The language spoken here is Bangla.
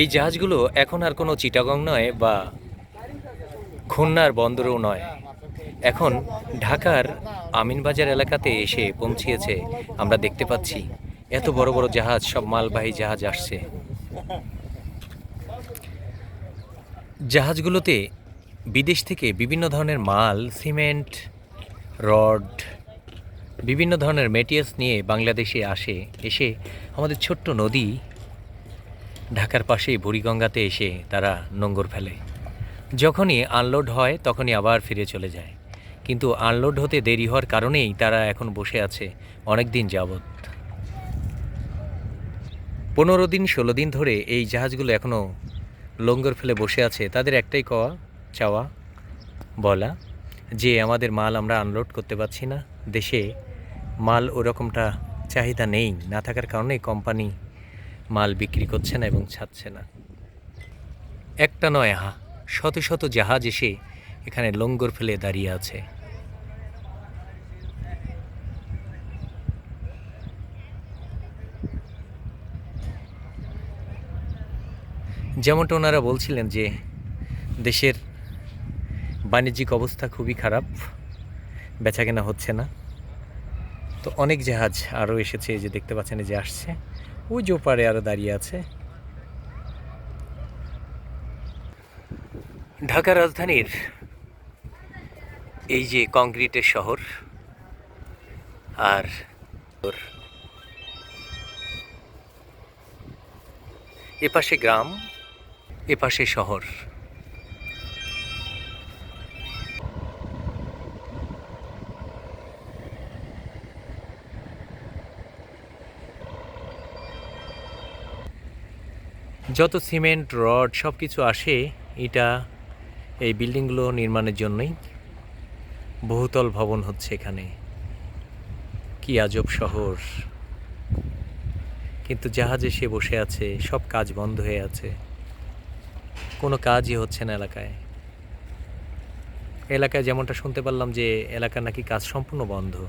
এই জাহাজগুলো এখন আর কোনো চিটাগং নয় বা খুলনার বন্দরও নয়। এখন ঢাকার আমিনবাজার এলাকাতে এসে পৌঁছিয়েছে, আমরা দেখতে পাচ্ছি। এত বড় বড় জাহাজ, সব মালবাহী জাহাজ আসছে। জাহাজগুলোতে বিদেশ থেকে বিভিন্ন ধরনের মাল, সিমেন্ট, রড, বিভিন্ন ধরনের মেটেরিয়ালস নিয়ে বাংলাদেশে আসে। এসে আমাদের ছোট্ট নদী ঢাকার পাশেই বুড়িগঙ্গাতে এসে তারা নোঙ্গর ফেলে। যখনই আনলোড হয়, তখনই আবার ফিরে চলে যায়। কিন্তু আনলোড হতে দেরি হওয়ার কারণেই তারা এখন বসে আছে অনেক দিন যাবৎ। পনেরো দিন, ষোলো দিন ধরে এই জাহাজগুলো এখনও লঙ্গর ফেলে বসে আছে। তাদের একটাই কওয়া, চাওয়া, বলা, যে আমাদের মাল আমরা আনলোড করতে পারছি না। দেশে মাল ওরকমটা চাহিদা নেই। না থাকার কারণে কোম্পানি মাল বিক্রি করছে না এবং ছাড়ছে না। একটা নয় হা শত শত জাহাজ এসে এখানে লঙ্গর ফেলে দাঁড়িয়ে আছে। যেমনটা ওনারা বলছিলেন যে, দেশের বাণিজ্যিক অবস্থা খুবই খারাপ, বেচাকেনা হচ্ছে না। তো অনেক জাহাজ আরও এসেছে যে দেখতে পাচ্ছেন যে আসছে। ওই পারে আরও দাঁড়িয়ে আছে। ঢাকা রাজধানীর এই যে কংক্রিটের শহর আর এপাশে গ্রাম, এপাশে শহর। যত সিমেন্ট, রড সব কিছু আসে, এটা এই বিল্ডিংগুলো নির্মাণের জন্যই বহুতল ভবন হচ্ছে এখানে। কি আজব শহর। কিন্তু জাহাজে সে বসে আছে, সব কাজ বন্ধ হয়ে আছে। কোনো কাজই হচ্ছে না এলাকায়। এলাকায় যেমনটা শুনতে পারলাম যে, এলাকার নাকি কাজ সম্পূর্ণ বন্ধ।